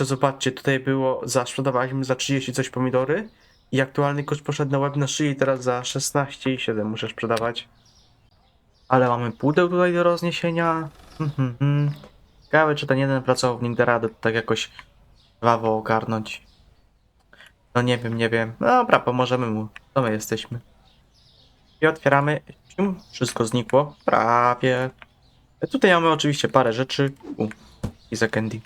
jeszcze zobaczcie, tutaj było, za, sprzedawaliśmy za 30 coś pomidory i aktualny koszt poszedł na łeb na szyję i teraz za 16,7 muszę sprzedawać. Ale mamy pudeł tutaj do rozniesienia. Mhm, mhm. Ciekawe, czy ten jeden pracownik da radę tak jakoś wawo ogarnąć. No nie wiem, nie wiem. No Dobra, pomożemy mu. To my jesteśmy. I otwieramy. Wszystko znikło. Prawie. Tutaj mamy oczywiście parę rzeczy. U, i za candy.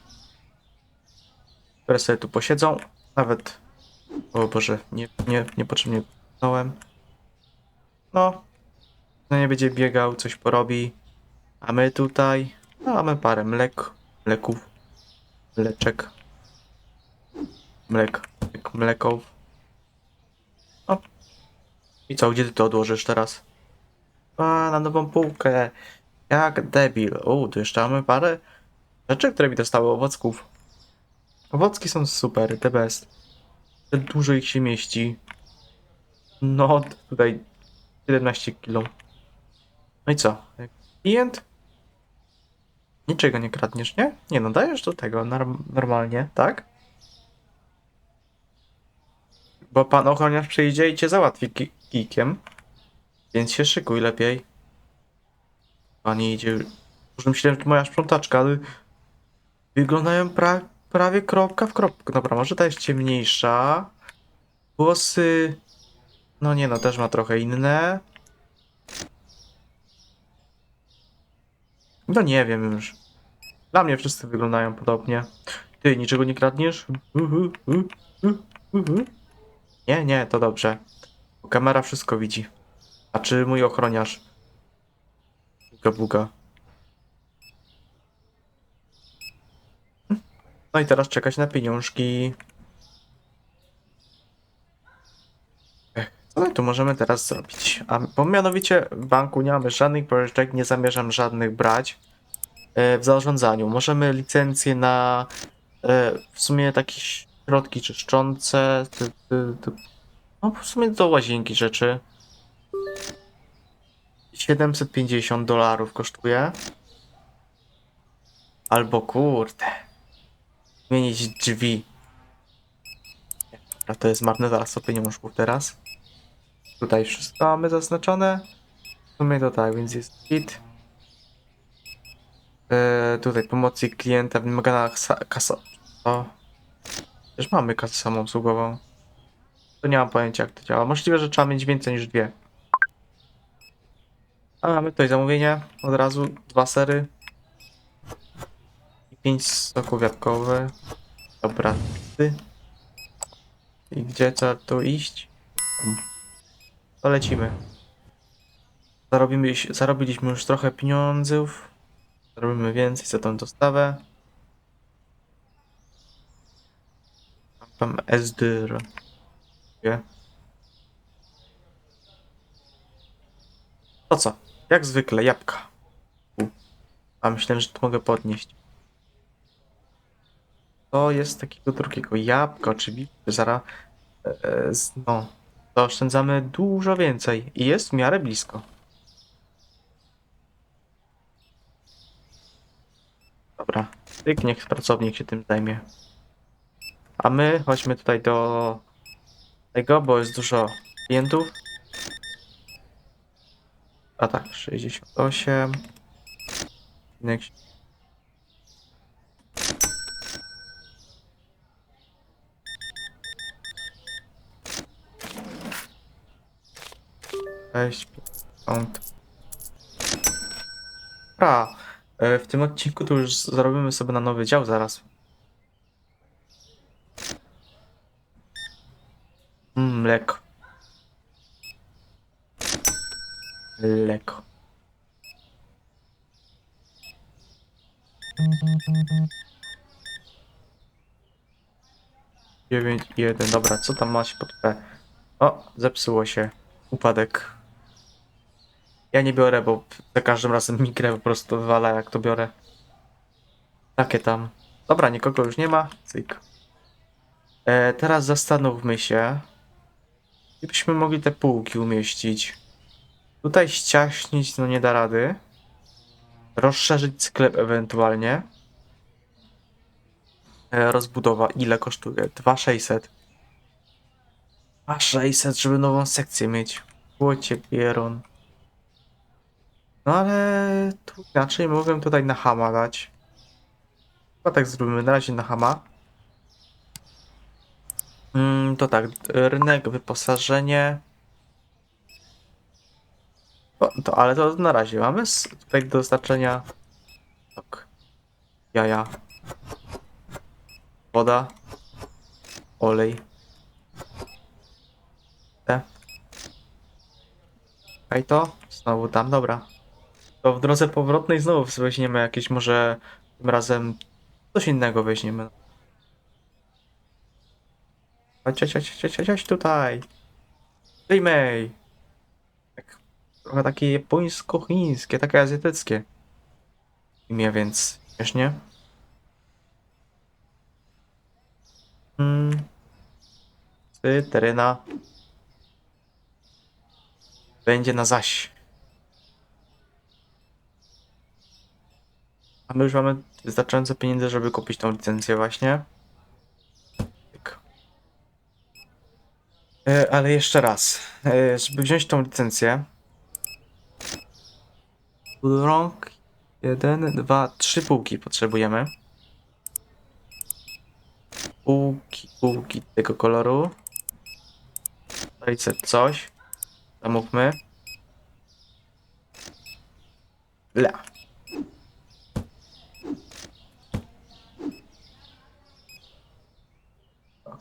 Które sobie tu posiedzą. Nawet. O Boże, nie, nie, niepotrzebnie pchnąłem. No. No nie będzie biegał, coś porobi. A my tutaj. No, mamy parę mlek. Mleków. Mleczek. Mlek. Mlek mleków. No. I co, gdzie ty to odłożysz teraz? A, na nową półkę. Jak debil. O, tu jeszcze mamy parę rzeczy, które mi dostały owocków. Owocki są super, the best. Dużo ich się mieści. No, tutaj 17 kilo. No i co? Klient? Niczego nie kradniesz, nie? Nie no, dajesz do tego norm normalnie, tak? Bo pan ochroniarz przyjdzie i cię załatwi ki kikiem. Więc się szykuj lepiej. Pani idzie... Już myślałem, że to moja sprzątaczka, ale... Wyglądają pra prawie kropka w kropkę. Dobra, może ta jest ciemniejsza. Włosy... No nie no, też ma trochę inne. No nie wiem już. Dla mnie wszyscy wyglądają podobnie. Ty, niczego nie kradniesz? Uhu, uhu, uhu. Nie, nie, to dobrze. Bo kamera wszystko widzi. A czy mój ochroniarz? Buga, buga. No i teraz czekać na pieniążki. Co my tu możemy teraz zrobić? A, bo mianowicie w banku nie mamy żadnych pożyczek, nie zamierzam żadnych brać e, w zarządzaniu. Możemy licencję na e, w sumie takie środki czyszczące, no w sumie do łazienki rzeczy. 750 dolarów kosztuje. Albo kurde. Zmienić drzwi. A to jest marne zaraz o pieniążków teraz. Tutaj wszystko mamy zaznaczone. W sumie to tak, więc jest kit. Eee, tutaj pomocy klienta wymagana kasa. O. Też mamy kasę samoobsługową. To nie mam pojęcia jak to działa. Możliwe, że trzeba mieć więcej niż dwie. A mamy tutaj zamówienie. Od razu dwa sery. I pięć soków jabłkowych. Dobra. Ty. I gdzie trzeba tu iść? To lecimy. Zarobimy, zarobiliśmy już trochę pieniądzów. Zarobimy więcej za tą dostawę. Tam SDR. Gdzie? To co? Jak zwykle, jabłka. A myślałem, że to mogę podnieść. To jest takiego drugiego jabłka, oczywiście. Zaraz. E, e, z- no. Zaoszczędzamy dużo więcej. I jest w miarę blisko. Dobra. Tyk, niech pracownik się tym zajmie. A my chodźmy tutaj do tego, bo jest dużo klientów. A tak, 68. Odcinek się- Sześć, pięćdziesiąt. Dobra, e, w tym odcinku to już zarobimy sobie na nowy dział zaraz. Mm, mleko. Mleko. Dziewięć, jeden, dobra, co tam masz pod P? O, zepsuło się. Upadek. Ja nie biorę, bo za każdym razem mi grę po prostu wywala, jak to biorę. Takie tam. Dobra, nikogo już nie ma. Cyk. E, teraz zastanówmy się. Gdzie byśmy mogli te półki umieścić? Tutaj ściaśnić, no nie da rady. Rozszerzyć sklep ewentualnie. E, rozbudowa ile kosztuje? 2600. 2600, żeby nową sekcję mieć. Płocie pieron. No ale tu inaczej mogłem tutaj na hama dać. Chyba tak zrobimy, na razie na hama. Mm, to tak, rynek, wyposażenie. O, to, ale to na razie mamy tutaj do dostarczenia. Tak. Jaja. Woda. Olej. Te. Okej to. Znowu tam, dobra. To w drodze powrotnej znowu weźmiemy jakieś może tym razem coś innego weźmiemy. Chodź, chodź, chodź, chodź, chodź, tutaj. Przyjmij. Tak, trochę takie japońsko-chińskie, takie azjatyckie. Imię, więc śmiesznie. Hmm. Cytryna. Będzie na zaś. My już mamy wystarczająco pieniędzy, żeby kupić tą licencję właśnie. Tak. E, ale jeszcze raz. E, żeby wziąć tą licencję. Rąk. Jeden, dwa, trzy półki potrzebujemy. Półki, półki tego koloru. Sobie coś. Zamówmy. La.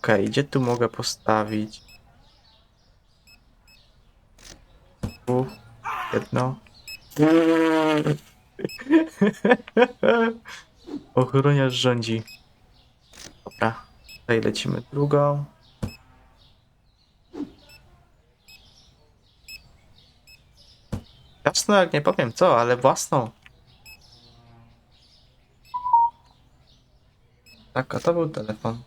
Okej, gdzie tu mogę postawić? Tu, jedno. Ochroniarz rządzi. Dobra, tutaj lecimy drugą. Jasno, jak nie powiem co, ale własną. Tak, a to był telefon.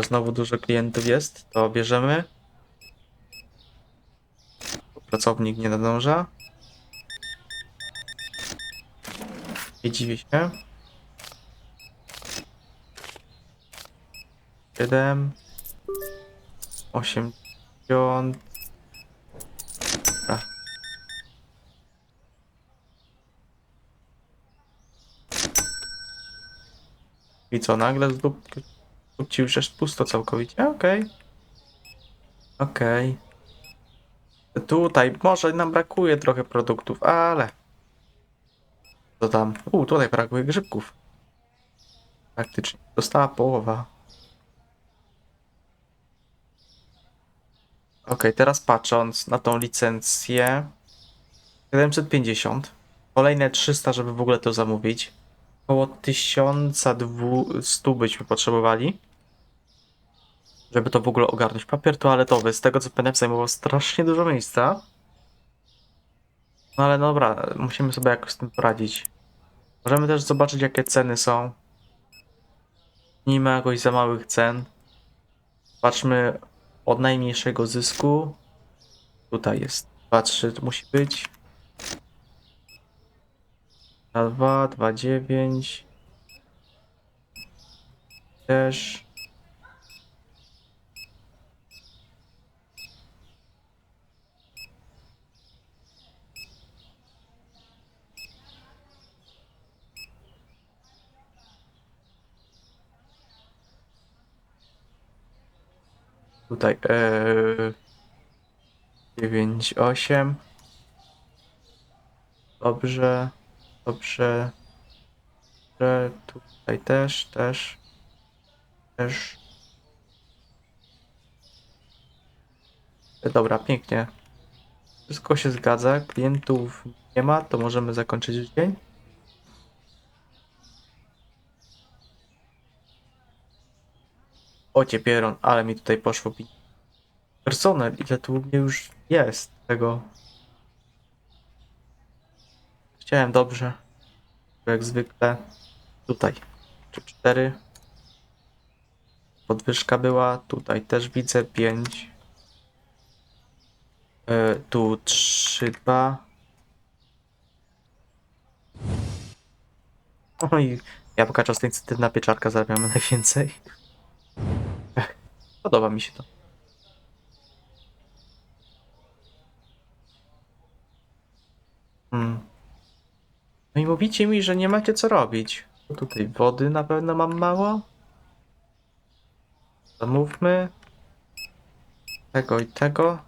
Znowu dużo klientów jest, to bierzemy. Pracownik nie nadąża. Nie dziwię się. Siedem. Osiemdziesiąt. Dobra. I co, nagle z dup... ci już jest pusto całkowicie? Okej. Okej. Tutaj może nam brakuje trochę produktów, ale... Co tam? U, tutaj brakuje grzybków. Praktycznie. Została połowa. Okej, teraz patrząc na tą licencję. 750. Kolejne 300, żeby w ogóle to zamówić. Około 1200 byśmy potrzebowali. Żeby to w ogóle ogarnąć. Papier toaletowy, z tego co pamiętam, zajmował strasznie dużo miejsca. No ale dobra, musimy sobie jakoś z tym poradzić. Możemy też zobaczyć, jakie ceny są. Nie ma jakoś za małych cen. Patrzmy od najmniejszego zysku. Tutaj jest 2, 3, to musi być. 2, 2, 2, 9. Też. Tutaj yy, 9, 8. Dobrze, dobrze. Dobrze, tutaj też, też, też. E, Dobra, pięknie. Wszystko się zgadza, klientów nie ma, to możemy zakończyć dzień. O pieron, ale mi tutaj poszło. pi- Personel, ile tu mnie już jest tego. Chciałem dobrze. Jak zwykle. Tutaj. Tu 4. Podwyżka była. Tutaj też widzę 5. tu 3, 2. No i jabłka czosncytywna pieczarka zarabiamy najwięcej. Ech, Podoba mi się to. Hmm. No i mówicie mi, że nie macie co robić. Tutaj wody na pewno mam mało. Zamówmy. Tego i tego.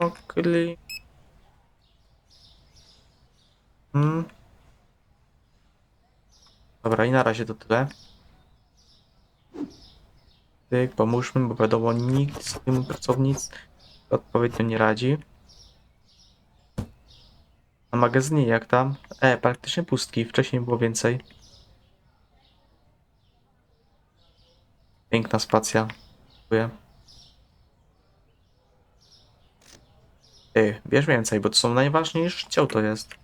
Mogli. Hmm. Dobra, i na razie to tyle. Pomóżmy, bo wiadomo, nikt z tym pracownic odpowiednio nie radzi. A magazynie jak tam? E, praktycznie pustki, wcześniej było więcej. Piękna spacja. Dziękuję. Ty, bierz więcej, bo to są najważniejsze ciał to jest.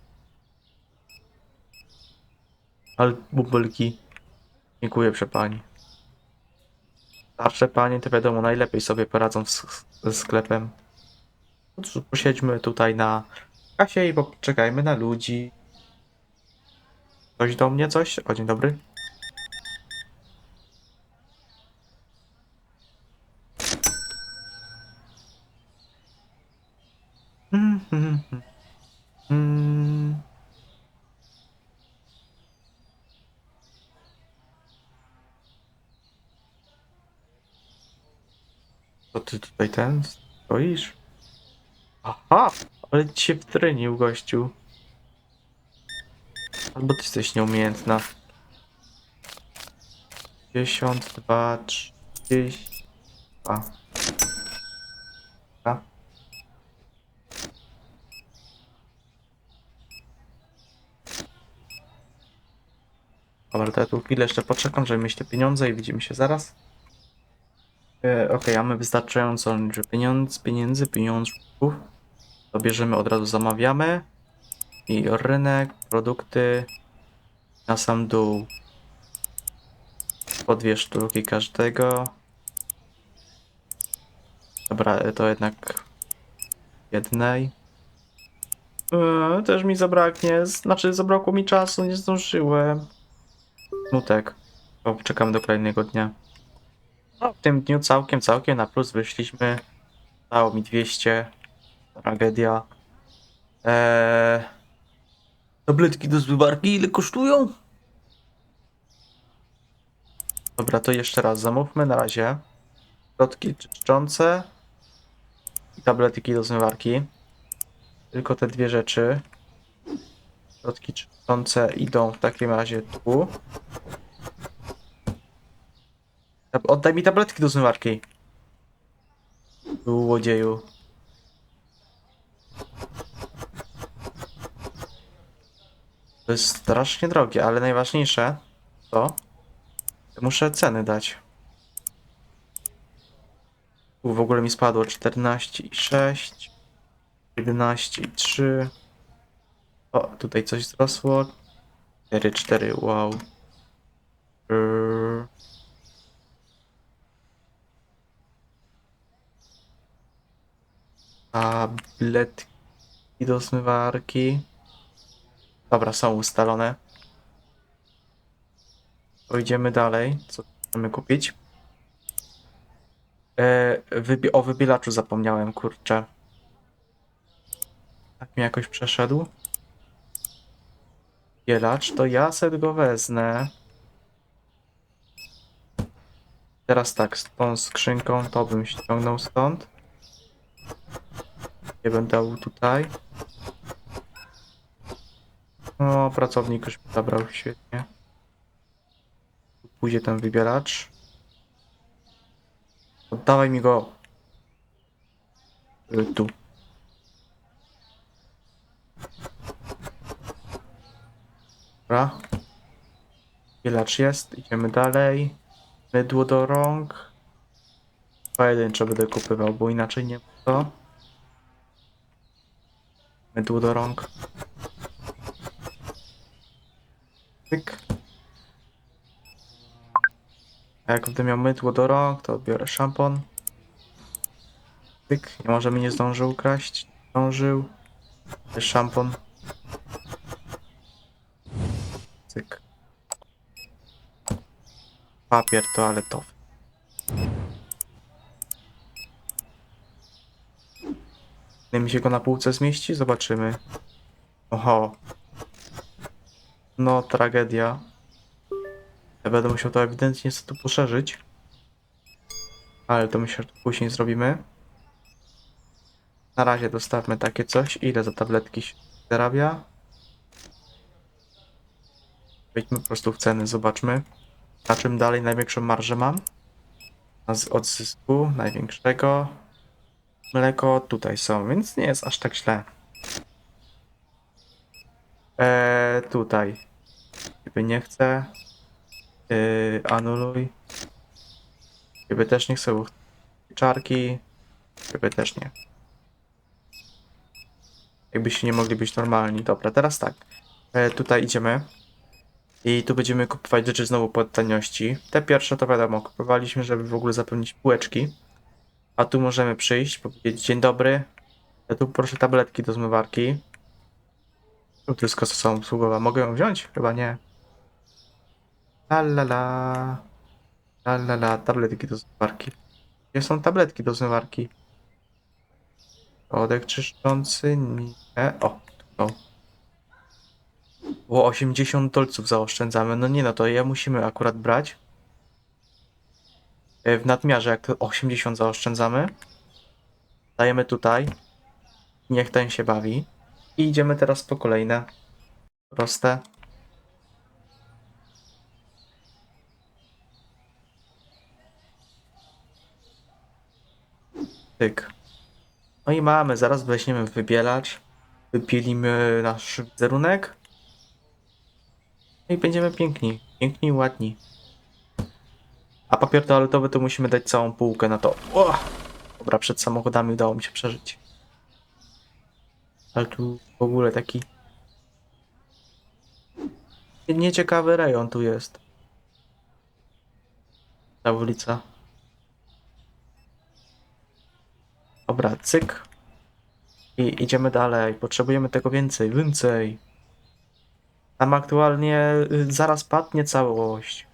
Ale bubelki. Dziękuję, przepani. Starsze panie to wiadomo, najlepiej sobie poradzą ze sklepem. Posiedźmy tutaj na kasie i poczekajmy na ludzi. Coś do mnie, coś? O, dzień dobry. Mm, mm, mm. Mm. To ty tutaj ten stoisz? Aha, ale ci się wtrenił, gościu. Albo ty jesteś nieumiejętna. 52, 30. A. A. Dobra, to ja tu chwilę jeszcze poczekam, żeby mieć te pieniądze i widzimy się zaraz. E, Okej, mamy wystarczającą liczbę pieniądz, pieniędzy, pieniążków. To bierzemy, od razu zamawiamy. I rynek, produkty na sam dół. Po dwie sztuki każdego. Dobra, e, to jednak jednej. Eee, też mi zabraknie, znaczy zabrakło mi czasu, nie zdążyłem. Smutek. To czekamy do kolejnego dnia. No, w tym dniu całkiem, całkiem na plus wyszliśmy. Dało mi 200. Tragedia. Eee... Tabletki do zbywarki ile kosztują? Dobra, to jeszcze raz zamówmy na razie. Środki czyszczące i tabletki do zmywarki. Tylko te dwie rzeczy. Środki czyszczące idą w takim razie tu. Oddaj mi tabletki do zmywarki. Łodzieju. To jest strasznie drogie, ale najważniejsze to muszę ceny dać. Tu w ogóle mi spadło 14,6 11,3 O, tutaj coś wzrosło 4,4, wow Yy. Tabletki do zmywarki. Dobra, są ustalone. Pojedziemy dalej. Co możemy kupić? E, wybi o wybielaczu zapomniałem, kurczę. Tak mi jakoś przeszedł. Wybielacz, to ja sobie go wezmę. Teraz tak, z tą skrzynką to bym ściągnął stąd. Nie będę dał tutaj. O, pracownik już zabrał, świetnie. Pójdzie ten wybieracz. Oddawaj mi go. Y, Tu. Dobra. Wybieracz jest, idziemy dalej. Mydło do rąk. Pojedynczo będę kupywał, bo inaczej nie co. Mydło do rąk. Pyk. A jak będę miał mydło do rąk, to biorę szampon. Pyk. Nie może mi nie zdążył ukraść. Zdążył. Jest szampon. Cyk. Papier toaletowy. Nie mi się go na półce zmieści? Zobaczymy. Oho. No, tragedia. Ja będę musiał to ewidentnie tu poszerzyć. Ale to myślę, że później zrobimy. Na razie dostawmy takie coś. Ile za tabletki się zarabia? Wejdźmy po prostu w ceny, zobaczmy. Na czym dalej największą marżę mam? A z odzysku największego. Mleko tutaj są, więc nie jest aż tak źle. Eee, tutaj. Gdyby nie chcę. Yy, anuluj. Gdyby też nie chcę. Czarki. Gdyby też nie. Jakbyście nie mogli być normalni. Dobra, teraz tak. E, tutaj idziemy. I tu będziemy kupować rzeczy znowu po taniości. Te pierwsze to wiadomo, kupowaliśmy, żeby w ogóle zapełnić półeczki. A tu możemy przyjść, powiedzieć dzień dobry. Ja tu proszę tabletki do zmywarki. Tu tylko są usługowa. Mogę ją wziąć? Chyba nie. La la la. La la la. Tabletki do zmywarki. Gdzie są tabletki do zmywarki? Odek czyszczący? Nie. O, tu. Było 80 dolców zaoszczędzamy. No nie no, to je musimy akurat brać. E, W nadmiarze, jak to 80 zaoszczędzamy. Dajemy tutaj. Niech ten się bawi. I idziemy teraz po kolejne. Proste. Tyk. No i mamy, zaraz weźmiemy wybielacz. Wypielimy nasz wizerunek. No i będziemy piękni. Piękni i ładni. A papier toaletowy to musimy dać całą półkę na to. O! Dobra, przed samochodami udało mi się przeżyć. Ale tu w ogóle taki... Nieciekawy rejon tu jest. Ta ulica. Dobra, cyk. I idziemy dalej. Potrzebujemy tego więcej, więcej. Tam aktualnie y, zaraz padnie całość.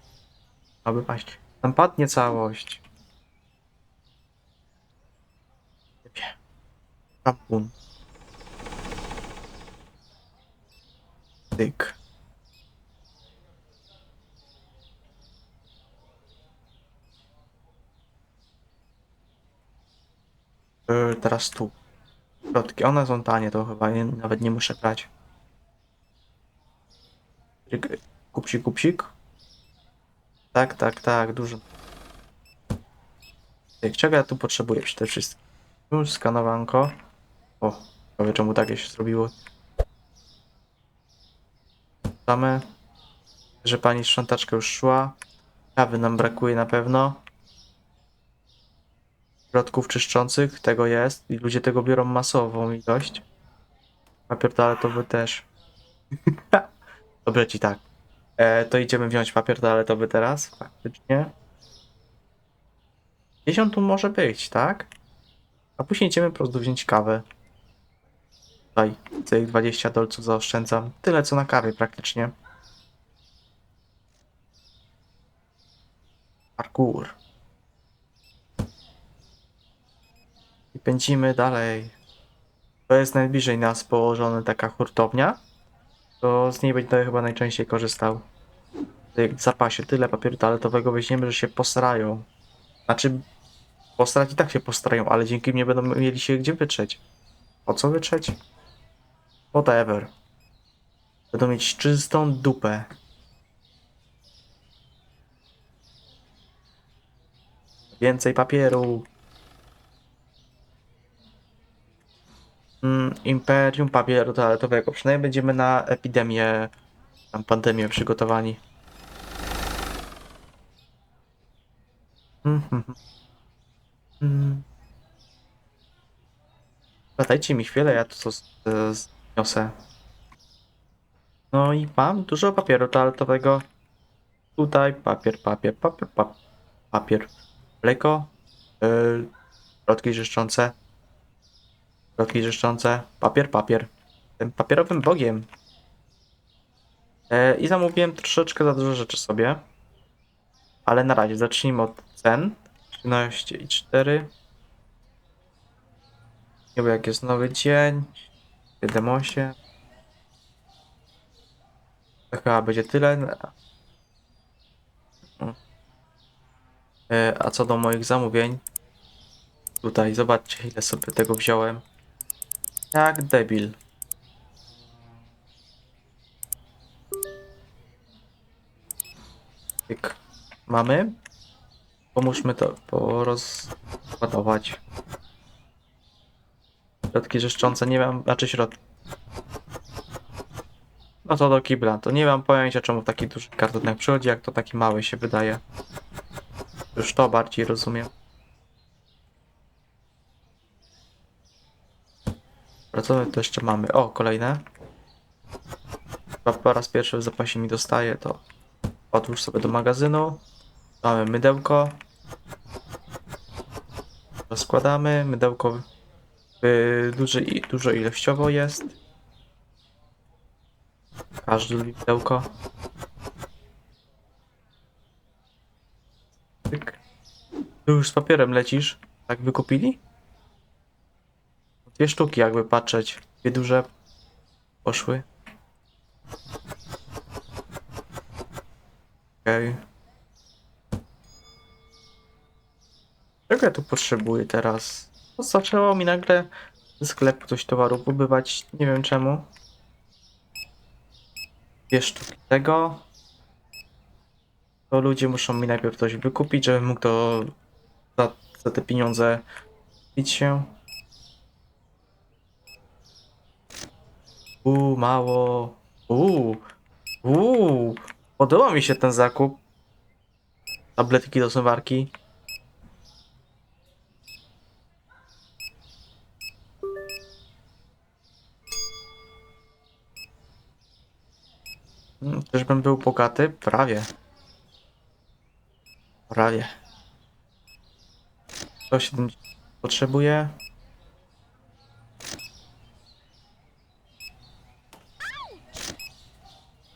Aby paść. Tam padnie całość. Kapun. Tyk. Yy, teraz tu. Środki. One są tanie, to chyba nie, nawet nie muszę brać. Kupsik, kupsik. Tak, tak, tak, dużo. Czego ja tu potrzebuję przede wszystkim? Już skanowanko. O, ciekawe czemu takie się zrobiło. Same, że pani sprzątaczka już szła. Kawy nam brakuje na pewno. Środków czyszczących, tego jest. I ludzie tego biorą masową ilość. Papier toaletowy też. Dobrze ci tak. E, to idziemy wziąć papier toaletowy teraz, faktycznie. 50 tu może być, tak? A później idziemy po prostu wziąć kawę. Tutaj tych 20 dolców zaoszczędzam. Tyle co na kawie praktycznie. Parkour. I pędzimy dalej. To jest najbliżej nas położona taka hurtownia. To z niej będę chyba najczęściej korzystał. Zapasie tyle papieru toaletowego weźmiemy, że się posrają. Znaczy, posrać i tak się postrają, ale dzięki mnie będą mieli się gdzie wytrzeć. Po co wytrzeć? Whatever. Będą mieć czystą dupę. Więcej papieru. Mm, Imperium papieru toaletowego. Przynajmniej będziemy na epidemię, tam pandemię przygotowani. Mhm. Mm. Dobra, Dajcie mi chwilę, ja to z- z- zniosę. No i mam dużo papieru toaletowego. Tutaj papier, papier, papier, papier, papier. Mleko, yy, środki czyszczące, środki papier, papier. Tym papierowym bogiem. E, I zamówiłem troszeczkę za dużo rzeczy sobie. Ale na razie zacznijmy od cen. 13 i 4. Nie wiem jak jest nowy dzień. 7-8. To chyba będzie tyle. E, A co do moich zamówień, tutaj zobaczcie ile sobie tego wziąłem. Jak debil. Mamy. Pomóżmy to porozładować. Środki czyszczące, nie mam, znaczy środki. No to do kibla, to nie mam pojęcia czemu taki duży kartonek przychodzi, jak to taki mały się wydaje. Już to bardziej rozumiem. My tu jeszcze mamy? O, kolejne. Chyba po raz pierwszy w zapasie mi dostaje, to otwórz sobie do magazynu. Mamy mydełko. Rozkładamy. Mydełko y, duże, i- dużo ilościowo jest. Każde mydełko. Tyk. Tu już z papierem lecisz. Tak wykupili? Dwie sztuki jakby patrzeć. Dwie duże poszły. Okej. Czego ja tu potrzebuję teraz? No, zaczęło mi nagle ze sklepu coś towarów ubywać. Nie wiem czemu. Dwie sztuki tego. To ludzie muszą mi najpierw coś wykupić, żebym mógł to za, za te pieniądze kupić się. Uuu, mało. Uuu, uuu. Podoba mi się ten zakup. Tabletki do zmywarki. Czyżbym był bogaty? Prawie. Prawie. 170 potrzebuję.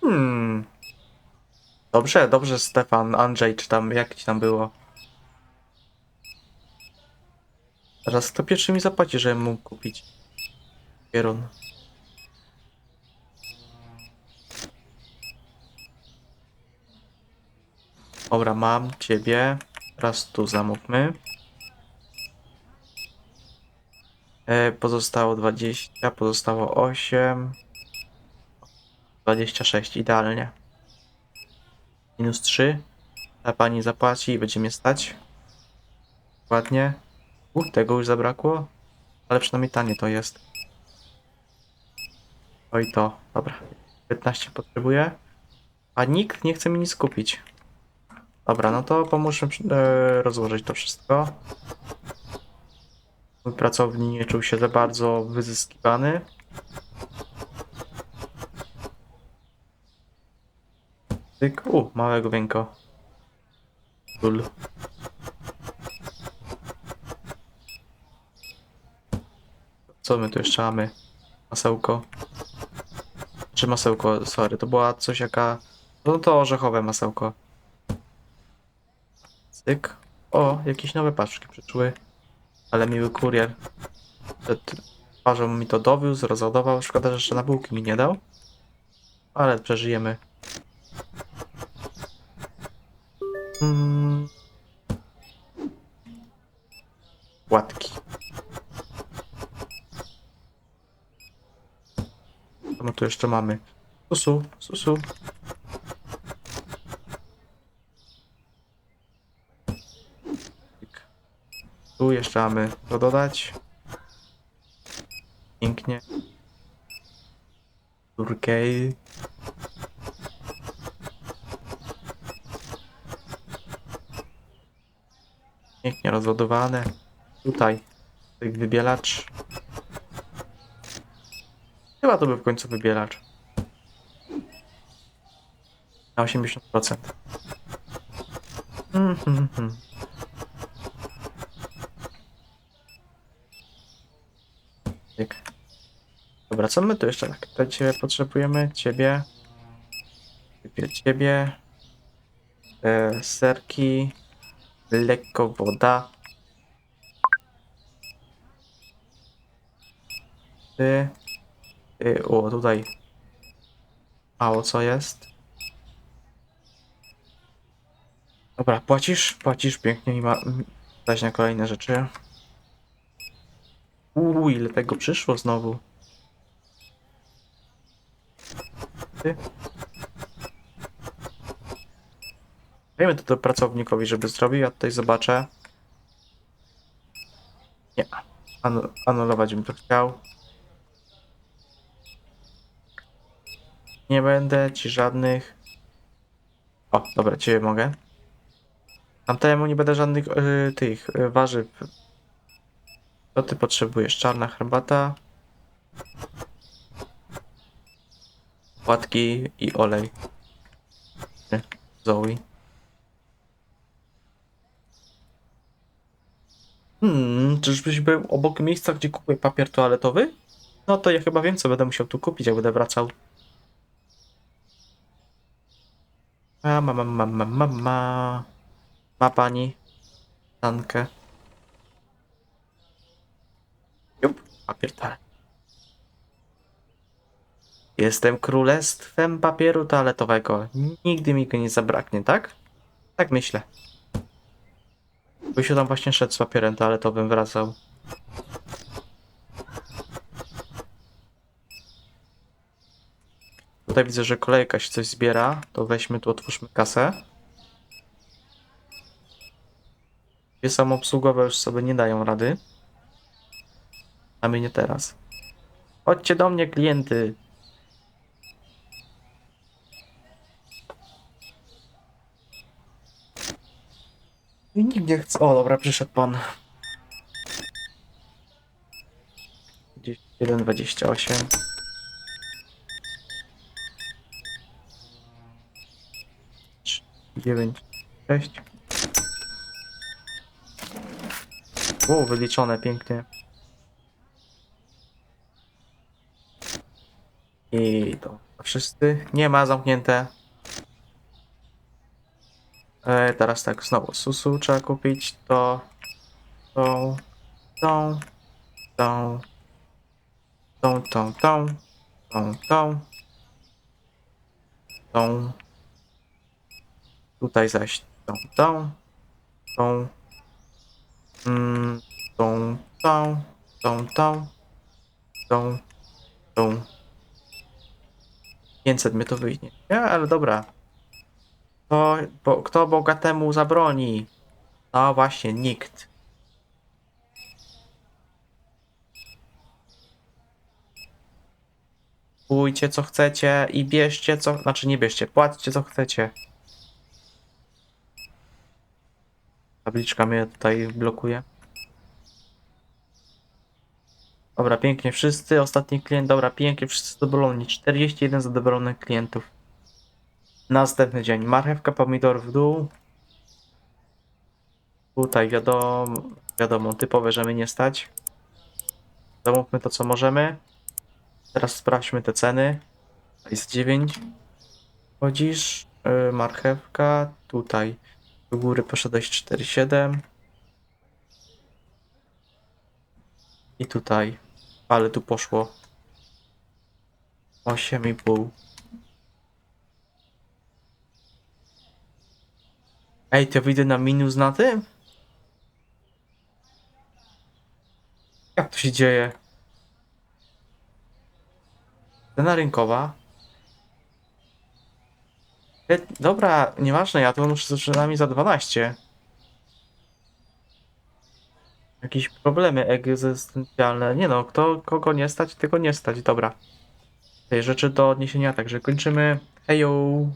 Hmm. Dobrze, dobrze, Stefan, Andrzej, czy tam, jak ci tam było? Teraz kto pierwszy mi zapłaci, żebym mógł kupić pierun? Dobra, mam ciebie. Teraz tu zamówmy. E, pozostało 20, pozostało 8. 26, idealnie. Minus 3. Ta pani zapłaci i będzie mnie stać. Ładnie. U, tego już zabrakło. Ale przynajmniej tanie to jest. Oj to, dobra. 15 potrzebuję. A nikt nie chce mi nic kupić. Dobra, no to pomóżmy e, rozłożyć to wszystko. Mój pracownik nie czuł się za bardzo wyzyskiwany. Tyk, u, małego węko. Tul. Co my tu jeszcze mamy? Masełko. Czy masełko, sorry, to była coś jaka... No to orzechowe masełko. Cyk. O, jakieś nowe paczki przyszły. Ale miły kurier. Przed twarzą mi to dowiózł, rozładował. Szkoda, że jeszcze na bułki mi nie dał. Ale przeżyjemy. Mm. Płatki. Co my tu jeszcze mamy? Susu, susu. Tu jeszcze mamy to dodać. Pięknie. Turkey. Pięknie rozładowane. Tutaj wybielacz. Chyba to był w końcu wybielacz. Na 80%. Mhm, mhm. Dobra, co my tu jeszcze tak? To ciebie potrzebujemy, ciebie. Ciebie, ciebie. e, serki, lekko woda. Ty, ty, o tutaj mało co jest. Dobra, płacisz? Płacisz pięknie i ma dać na kolejne rzeczy. Uuu, ile tego przyszło znowu. Ty. Dajmy to do pracownikowi, żeby zrobił. Ja tutaj zobaczę. Nie. Anu anulować bym to chciał. Nie będę ci żadnych. O, dobra, ciebie mogę. Tamtemu nie będę żadnych y, tych y, warzyw. Co ty potrzebujesz? Czarna herbata. Płatki i olej. Zoe. Hmm, czyżbyś był obok miejsca, gdzie kupuję papier toaletowy? No to ja chyba wiem, co będę musiał tu kupić, jak będę wracał. A, ma, ma, ma, ma, ma, ma. Ma pani tankę. Jup, papier toalet. Jestem królestwem papieru toaletowego. Nigdy mi go nie zabraknie, tak? Tak myślę. Się tam właśnie szedł z papierem toaletowym, wracał. Tutaj widzę, że kolejka się coś zbiera. To weźmy tu, otwórzmy kasę. Dwie samoobsługowe już sobie nie dają rady. A my nie teraz. Chodźcie do mnie, klienty. I nikt nie chce. O, dobra, przyszedł pan. 1,28. Trzy, Dziewięć, sześć. O, wyliczone pięknie. I to wszyscy. Nie ma zamknięte. E, teraz tak, znowu susu trzeba kupić. To, tą, tą, tą, tą, tą, tą, tą, tą, tą. Tutaj zaś tą, tą, tą, mm, tą, tą, tą, tą, tą, tą. 500 mnie to wyjdzie. Nie, ale dobra. To, bo, kto bogatemu zabroni? No właśnie, nikt. Pójcie co chcecie i bierzcie co... Znaczy nie bierzcie, płaccie co chcecie. Tabliczka mnie tutaj blokuje. Dobra, pięknie wszyscy. Ostatni klient, dobra, pięknie wszyscy zadowoleni. 41 zadowolonych klientów. Następny dzień. Marchewka, pomidor w dół. Tutaj wiadomo, wiadomo, typowe, że my nie stać. Zamówmy to, co możemy. Teraz sprawdźmy te ceny. Jest 9. Chodzisz, yy, marchewka, tutaj. Do góry poszedłeś 4,7. I tutaj. Ale tu poszło. 8,5. Ej, to wyjdę na minus na tym? Jak to się dzieje? Cena rynkowa. E, Dobra, nieważne, ja to muszę przynajmniej za 12. Jakieś problemy egzystencjalne. Nie no, kto kogo nie stać, tego nie stać. Dobra. Tej rzeczy do odniesienia, także kończymy. Hejo!